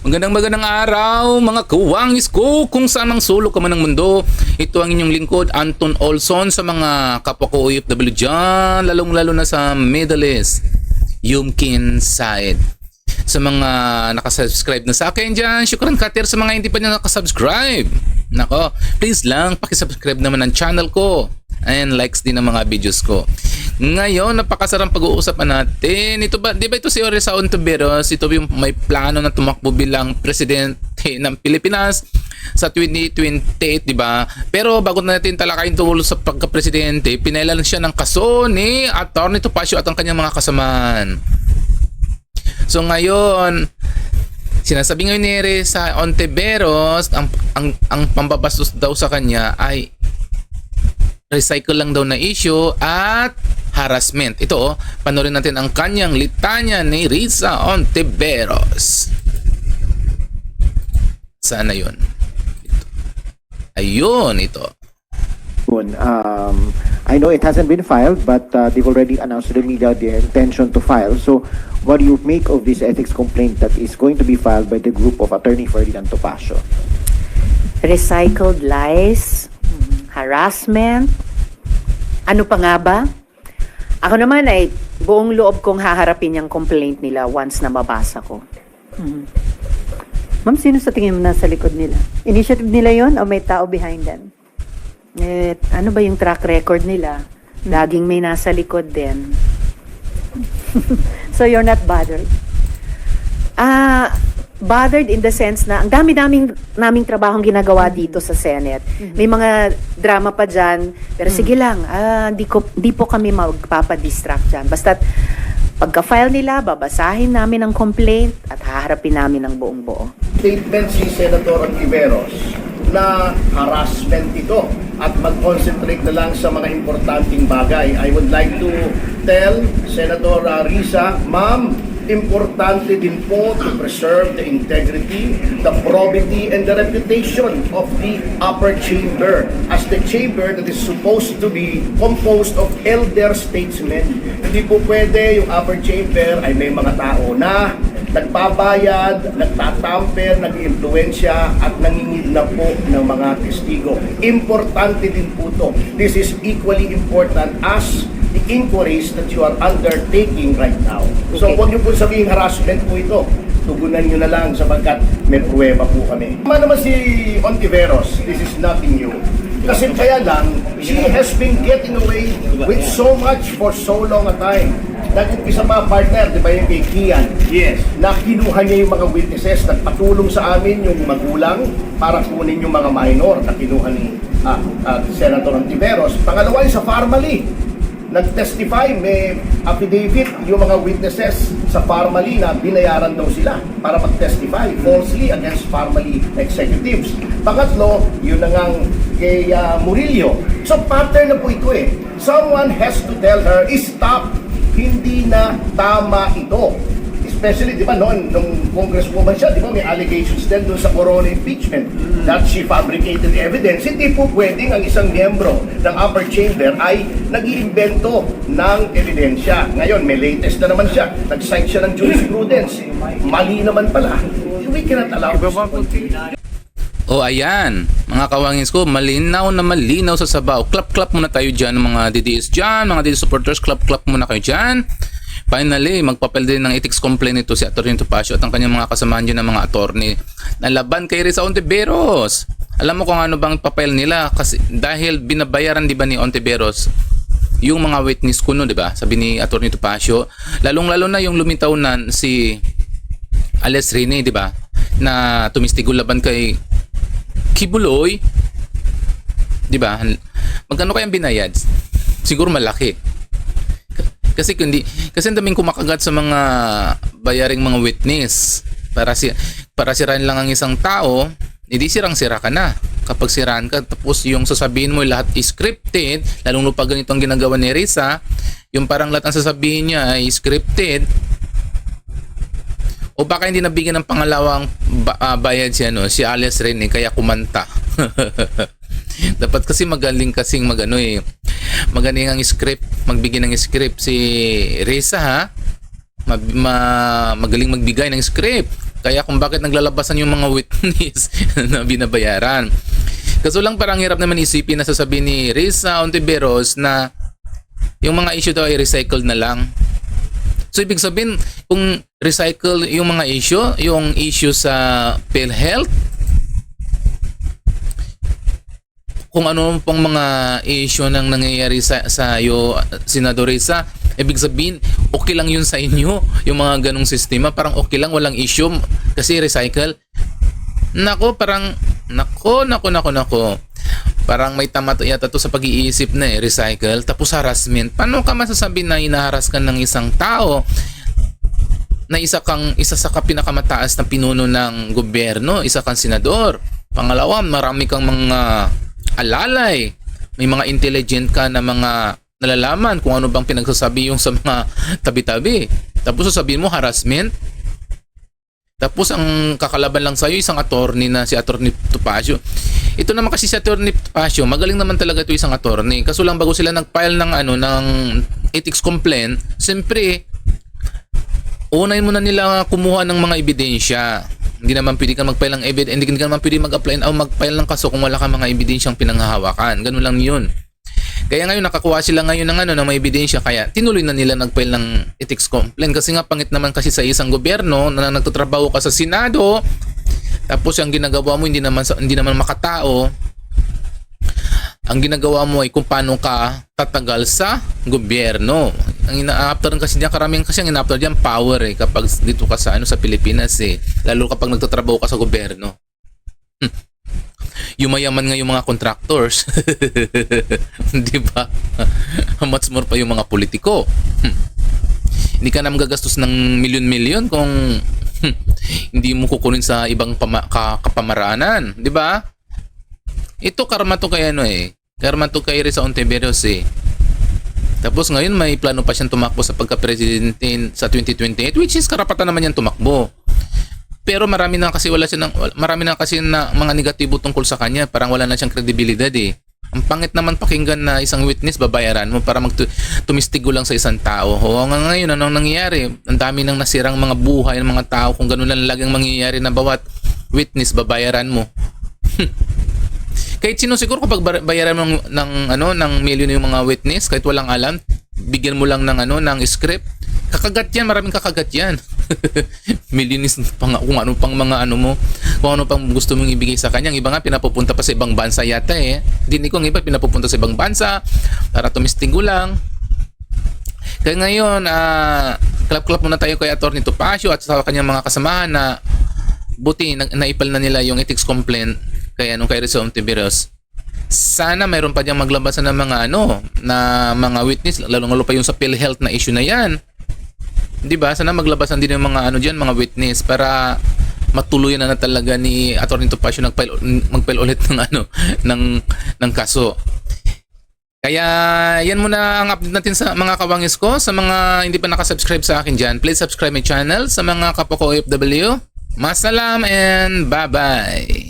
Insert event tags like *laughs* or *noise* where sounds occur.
Magandang magandang araw mga kawangis ko kung saan ang sulok ka man ng mundo. Ito ang inyong lingkod Anton Olson sa mga kapwa ko OFW dyan, lalong lalo na sa Middle East, Yumkin side. Sa mga nakasubscribe na sa akin dyan, syukran katir sa mga hindi pa niya nakasubscribe. Nako, please lang pakisubscribe naman ang channel ko and likes din ang mga videos ko. Ngayon, napakasarang pag-uusapan natin. Ito ba, di ba ito si Oresa Ontiveros? Ito yung may plano na tumakbo bilang presidente ng Pilipinas sa 2028, di ba? Pero bago natin talakayin tungkol sa pagka-presidente, pinailan siya ng kaso ni Atty. Topacio at ang kanyang mga kasamaan. So ngayon, sinasabi ngayon ni Reza Ontiveros, ang, ang, ang pambabastos daw sa kanya ay recycle lang daw na issue at harassment. Ito, oh, panoorin natin ang kanyang litanya ni Risa Ontiveros. Sana yun. Ito. Ayun, ito. Um, I know it hasn't been filed, but uh, they've already announced to the media their intention to file. So, what do you make of this ethics complaint that is going to be filed by the group of Attorney Ferdinand Topacio? recycled lies, harassment, ano pa nga ba? Ako naman ay buong loob kong haharapin yung complaint nila once na mabasa ko. Ma'am, sino sa tingin mo nasa likod nila? Initiative nila yon o may tao behind them? Eh, ano ba yung track record nila? Laging may nasa likod din. *laughs* So you're not bothered? Ah, bothered in the sense na ang dami-daming naming trabahong ginagawa dito sa Senate. May mga drama pa dyan, pero sige lang, ah, di, ko, di po kami magpapadistract dyan. Basta pagka-file nila, babasahin namin ang complaint at haharapin namin ang buong buo. statement si Senator Ontiveros na harassment ito at mag-concentrate na lang sa mga importanteng bagay. I would like to tell Senator uh, Risa, Ma'am, importante din po to preserve the integrity, the probity, and the reputation of the upper chamber as the chamber that is supposed to be composed of elder statesmen. Hindi po pwede yung upper chamber ay may mga tao na nagbabayad, nagtatamper, nag-iimpluensya at nangingid na po ng mga testigo. Importante din po to. This is equally important as the inquiries that you are undertaking right now. So Okay. huwag niyo po sabihin harassment po ito. Tugunan niyo na lang sapagkat may pruweba po kami. Tama naman si Ontiveros, this is nothing new. Kasi kaya lang, she has been getting away with so much for so long a time. Nag-umpisa pa partner, di ba yung kay Kian? Yes. Na kinuha niya yung mga witnesses, nagpatulong sa amin yung magulang para kunin yung mga minor na kinuha ni ah, ah, Senator Ontiveros. Pangalawa yung sa Farmally nag-testify, may affidavit yung mga witnesses sa Farmally na binayaran daw sila para mag-testify falsely against Farmally executives. Pangatlo, yun na ngang kay ah, Murillo. So pattern na po ito eh. Someone has to tell her, stop, hindi na tama ito. Especially, di ba, noon, nung congresswoman siya, di ba, may allegations din doon sa corona impeachment that she fabricated evidence. Hindi po pwedeng ang isang miyembro ng upper chamber ay nag-iimbento ng ebidensya. Ngayon, may latest na naman siya. Nag-cite siya ng jurisprudence. Mali naman pala. We cannot allow this to continue. O ayan, mga kawangis ko, malinaw na malinaw sa sabaw. Clap-clap muna tayo dyan, mga DDS dyan, mga DDS supporters, clap-clap muna kayo dyan. Finally, magpapel din ng ethics complaint ito si Atty. Topacio at ang kanyang mga kasamahan dyan ng mga attorney na laban kay Risa Ontiveros. Alam mo kung ano bang papel nila kasi dahil binabayaran di ba ni Ontiveros yung mga witness kuno, di ba? Sabi ni Atty. Topacio, lalong-lalo na yung lumitaw na si Alex Rene, di ba? Na tumistigo laban kay Kibuloy, 'di ba? Magkano kayang binayad? Siguro malaki. Kasi kundi kasi ang daming kumakagat sa mga bayaring mga witness para si para sirain lang ang isang tao, hindi sirang-sira ka na. Kapag siraan ka, tapos yung sasabihin mo lahat is scripted, lalong pag ganito ang ginagawa ni Risa, yung parang lahat ng sasabihin niya ay scripted, o baka hindi nabigyan ng pangalawang ba- ah, bayad si ano, si Alias Rene kaya kumanta. *laughs* Dapat kasi magaling kasing magano eh. Magaling ang script, magbigay ng script si Risa ha. Ma- ma- magaling magbigay ng script. Kaya kung bakit naglalabasan yung mga *laughs* witness na binabayaran. Kaso lang parang hirap naman isipin na sasabihin ni Risa Ontiveros na yung mga issue daw ay recycled na lang. So ibig sabihin, kung recycle yung mga issue, yung issue sa PhilHealth, kung ano pong mga issue nang nangyayari sa, sa iyo, Senador ibig sabihin, okay lang yun sa inyo, yung mga ganong sistema, parang okay lang, walang issue, kasi recycle. Nako, parang, nako, nako, nako, nako. Parang may tama to yata to sa pag-iisip na eh, recycle, tapos harassment. Paano ka masasabi na inaharas ka ng isang tao na isa kang isa sa ka pinakamataas na pinuno ng gobyerno, isa kang senador. Pangalawa, marami kang mga alalay. May mga intelligent ka na mga nalalaman kung ano bang pinagsasabi yung sa mga tabi-tabi. Tapos sasabihin mo harassment. Tapos ang kakalaban lang sa'yo isang attorney na si attorney Tupacio. Ito naman kasi si attorney Tupacio, magaling naman talaga ito isang attorney. Kaso lang bago sila nag-file ng ano ng ethics complaint, siyempre unahin mo na nila kumuha ng mga ebidensya. Hindi naman pwede kang mag-file ng evidence, hindi ka naman pwede mag-apply o mag-file ng kaso kung wala kang mga ebidensyang pinanghahawakan. Ganun lang 'yun. Kaya ngayon nakakuha sila ngayon ng ano ng mga ebidensya kaya tinuloy na nila nag-file ng ethics complaint kasi nga pangit naman kasi sa isang gobyerno na nagtatrabaho ka sa Senado tapos ang ginagawa mo hindi naman hindi naman makatao ang ginagawa mo ay kung paano ka tatagal sa gobyerno. Ang ina-after kasi niya karamihan kasi ang ina-after diyan power eh kapag dito ka sa ano sa Pilipinas eh lalo kapag nagtatrabaho ka sa gobyerno. Hmm. Yumayaman nga yung mga contractors. *laughs* Di ba? *laughs* Much more pa yung mga politiko. Hmm. Hindi ka naman gagastos ng milyon-milyon kung hmm, hindi mo kukunin sa ibang pama- ka- kapamaraanan. Di ba? Ito karma to kay ano eh. Karma to kay Risa Ontiveros eh. Tapos ngayon may plano pa siyang tumakbo sa pagka-presidente sa 2028 which is karapatan naman niyang tumakbo. Pero marami na kasi wala siya ng, marami na kasi na mga negatibo tungkol sa kanya. Parang wala na siyang kredibilidad eh. Ang pangit naman pakinggan na isang witness babayaran mo para mag tumistigo lang sa isang tao. O nga ngayon anong nangyayari? Ang dami nang nasirang mga buhay ng mga tao kung ganun lang laging mangyayari na bawat witness babayaran mo. *laughs* kahit sino siguro kapag bayaran mo ng, ng ano ng milyon yung mga witness kahit walang alam bigyan mo lang ng ano ng script kakagat yan maraming kakagat yan. *laughs* Milyonis pang kung ano pang mga ano mo kung ano pang gusto mong ibigay sa kanya. Iba nga pinapupunta pa sa ibang bansa yata eh. Dinig ko ang iba pinapupunta sa ibang bansa para tumistigo lang. Kaya ngayon ah clap-clap muna tayo kay Atty. Topacio at sa kanyang mga kasamahan na buti na, naipal na nila yung ethics complaint kay anong kay Rizal Ontiveros. Sana mayroon pa diyang maglabasan ng mga ano na mga witness lalo lalo pa yung sa PhilHealth na issue na yan. 'Di ba? Sana maglabasan din ng mga ano diyan, mga witness para matuluyan na, na talaga ni Atty. Topacio nagfile magfile ulit ng ano ng ng kaso. Kaya yan muna ang update natin sa mga kawangis ko. Sa mga hindi pa nakasubscribe sa akin dyan, please subscribe my channel. Sa mga kapwa ko OFW, masalam and bye-bye!